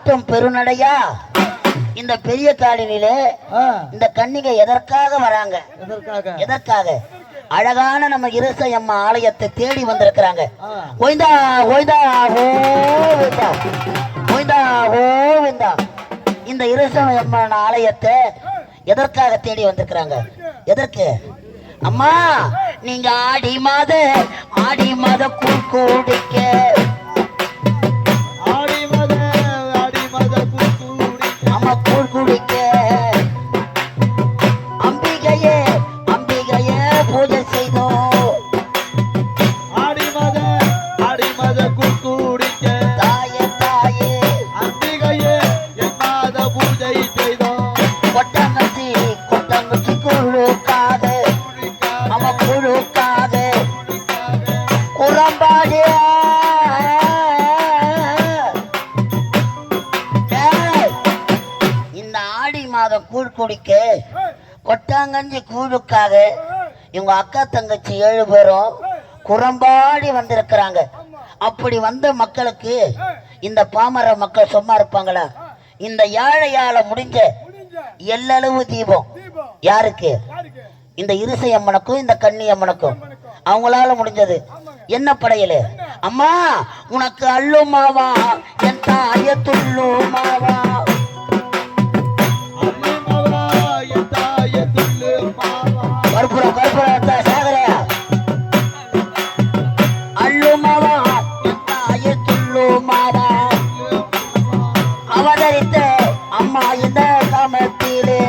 ஆட்டம் பெருநடையா? இந்த பெரிய காலனிலே ஆ, இந்த கன்னிகை எதற்காக வராங்க? எதற்காக? அழகான நம்ம இரசை அம்மா ஆலயத்தை தேடி வந்திருக்கிறாங்க. ஓய்ந்தா ஓய்ந்தா ஓவிந்தா. ஓய்ந்தா ஓவிந்தா. இந்த இரசை அம்மன் ஆலயத்தை எதற்காக தேடி வந்திருக்கிறாங்க? எதற்கு? அம்மா நீங்க ஆடி மாத ஆடி மாத குடிக்க. பதினஞ்சு கூழுக்காக இவங்க அக்கா தங்கச்சி ஏழு பேரும் குரம்பாடி வந்திருக்கிறாங்க. அப்படி வந்த மக்களுக்கு இந்த பாமர மக்கள் சும்மா இருப்பாங்களா? இந்த ஏழையால முடிஞ்ச எல்லளவு தீபம். யாருக்கு? இந்த இருசை அம்மனுக்கும் இந்த கண்ணி அம்மனுக்கும். அவங்களால முடிஞ்சது. என்ன படையலு? அம்மா உனக்கு அல்லுமாவா என் தாய துள்ளுமாவா அவதரித்த அம்மா இந்த சமத்திலே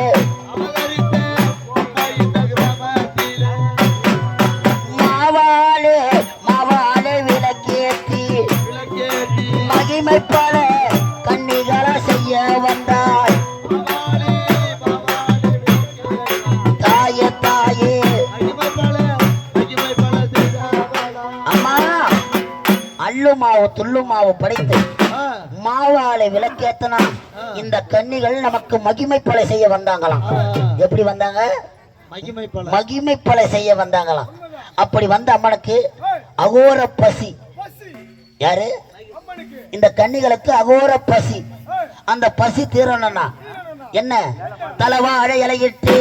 அள்ளு மாவு துள்ளு மாவு படைத்து மாவாலை விளக்கேத்தனா இந்த கன்னிகள் நமக்கு மகிமை பலை செய்ய வந்தாங்களாம். எப்படி வந்தாங்க? மகிமை பல. செய்ய வந்தாங்களாம். அப்படி வந்த அம்மனுக்கு அகோர பசி. யாரு? இந்த கன்னிகளுக்கு அகோர பசி. அந்த பசி தீரணும்னா என்ன? தலவா அழை இலையிட்டு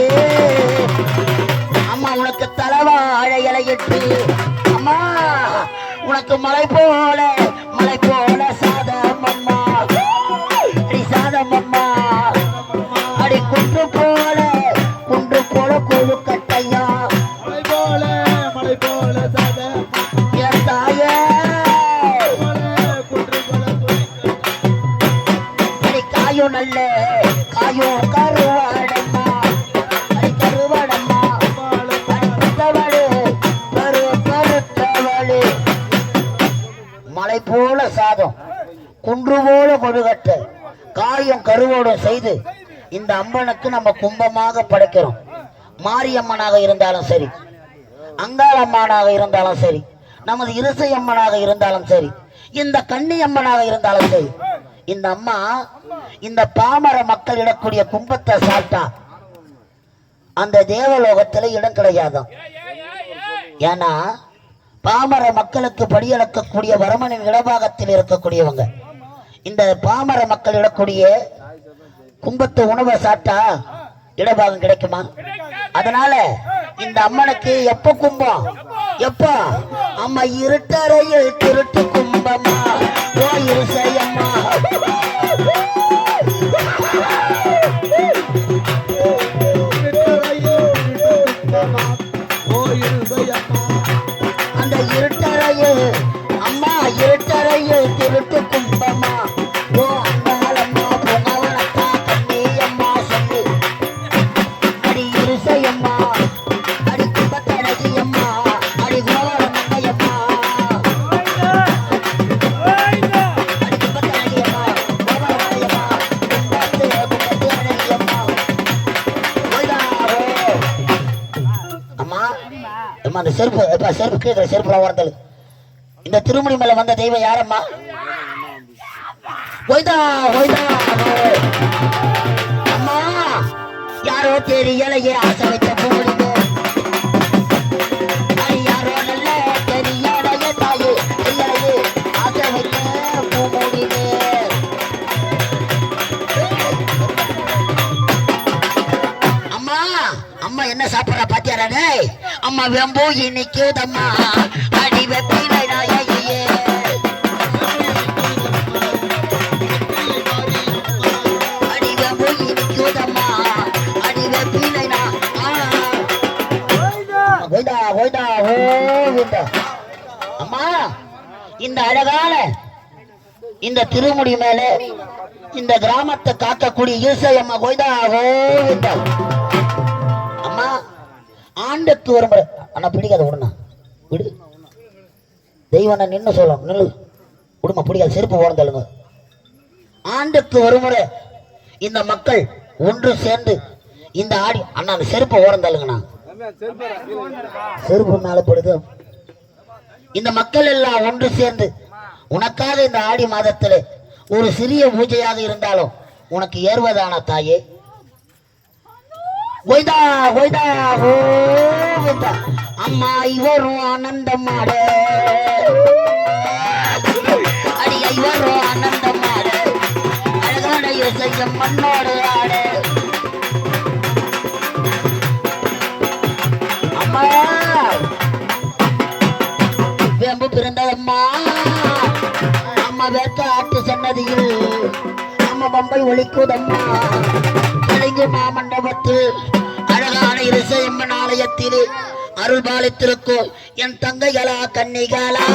அம்மா உனக்கு தலவா அழை இலையிட்டு உனக்கு மலை போல மலை போல சாதம் அம்மா. அடி சாதம் அம்மா. அடி குன்று போல குன்று போல கொழு கட்டையா மலை போல மலை போல சத என் தாயே. போல குன்று போல துணிக்க அடி காயும் நல்ல காயும் கருவாடம்மா இந்த அம்மனுக்கு நம்ம கும்பமாக படைக்கிறோம். மாரியம்மனாக இருந்தாலும் சரி அங்காளம்மனாக இருந்தாலும் சரி நமது இருசை அம்மனாக இருந்தாலும் சரி இந்த கன்னியம்மனாக இருந்தாலும் சரி இந்த அம்மா இந்த பாமர மக்கள் இடக்கூடிய கும்பத்தை சாப்பிட்டா அந்த தேவலோகத்துல இடம் கிடையாதான் ஏன்னா பாமர மக்களுக்கு படியளக்கக்கூடிய வரமனின் இடபாகத்தில் இருக்கக்கூடியவங்க. இந்த பாமர மக்கள் இடக்கூடிய கும்பத்து உணவை சாப்பிட்டா இடபாகம் கிடைக்குமா? அதனால இந்த அம்மனுக்கு எப்ப கும்பம்? எப்ப? அம்மா இருட்டறையில் திருட்டு கும்பமா? ஓ இருசையம்மா அந்த இருட்டறையில் அம்மா இருட்டறையில் திருட்டு அந்த செருப்பு எப்பா செருப்பு கீழே செருப்பு உரந்தல் இந்த திருமணி மேல வந்த தெய்வம் யாரம்மா? போய்தா போய்தா அம்மா. யாரோ தேடி ஆசை வச்ச ஆசை வைக்க போடுங்க அம்மா அம்மா என்ன சாப்பிட்றா அம்மா வெம்போ இன்னைக்குதம்மா அடி வெப்பிலை நாயே அடி வெம்போ இன்னைக்குதம்மா அடி வெப்பிலை நா ஆ. கோயிந்தா கோயிந்தா அம்மா இந்த அழகான இந்த திருமுடி மேலே இந்த கிராமத்தை காக்கக்கூடிய ஈசை அம்மா கோயிந்தா கோவிந்தா ஆண்ட ஒரு முறை அண்ணா பிடிக்காத விடுண்ணா விடு. தெய்வம் நின்று சொல்லும் நில்லு. விடுமா பிடிக்காது செருப்பு ஓரந்தள்ளுங்க ஆண்டுக்கு ஒரு முறை இந்த மக்கள் ஒன்று சேர்ந்து இந்த ஆடி அண்ணா அந்த செருப்பு ஓரந்தள்ளுங்கண்ணா செருப்பு மேல இந்த மக்கள் எல்லாம் ஒன்று சேர்ந்து உனக்காக இந்த ஆடி மாதத்தில் ஒரு சிறிய பூஜையாக இருந்தாலும் உனக்கு ஏறுவதான தாயே? கோய்தா கோய்தா கோவிந்தா அம்மா இவரும் ஆனந்தம் ஆட அடிய இவரும் ஆனந்தம் ஆட அழகான இசையம் மண்ணோடு ஆட அம்மா வேம்பு பிறந்ததம்மா அம்மா வேர்க்க ஆட்டு சன்னதியில் அம்மா பம்பை ஒழிக்குதம்மா தெலுங்கு பார்த்து அழகான இசையம்மன் ஆலயத்தில் அருள் பாலித்திருக்கும் என் தங்கைகளா கன்னிகளா.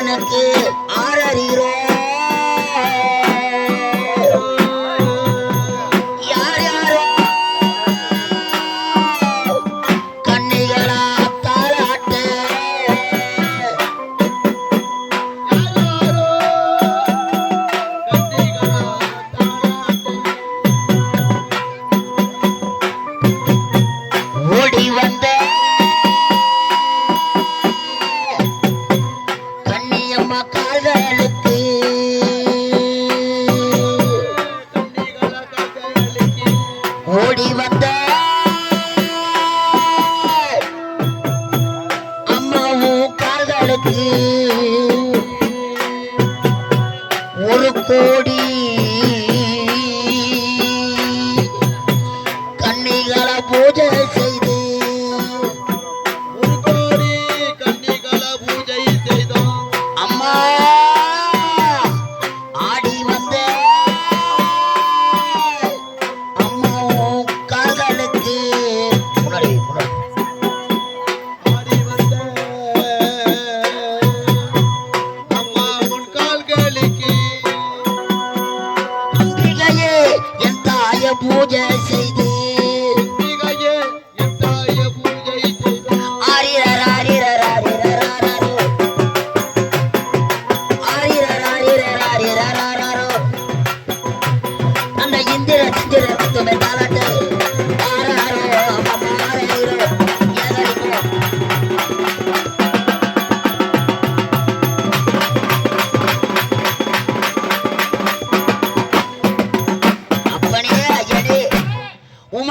அம்மனுக்கு ஆரறிரோ ஓடிவா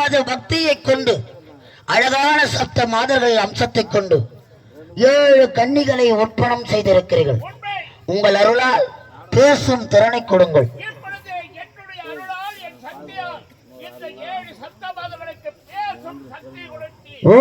உமது பக்தியைக் கொண்டு அழகான சப்த மாதர்கள் அம்சத்தைக் கொண்டு ஏழு கன்னிகளை ஒப்பனம் செய்திருக்கிறீர்கள். உங்கள் அருளால் பேசும் திறனை கொடுங்கள். ஓ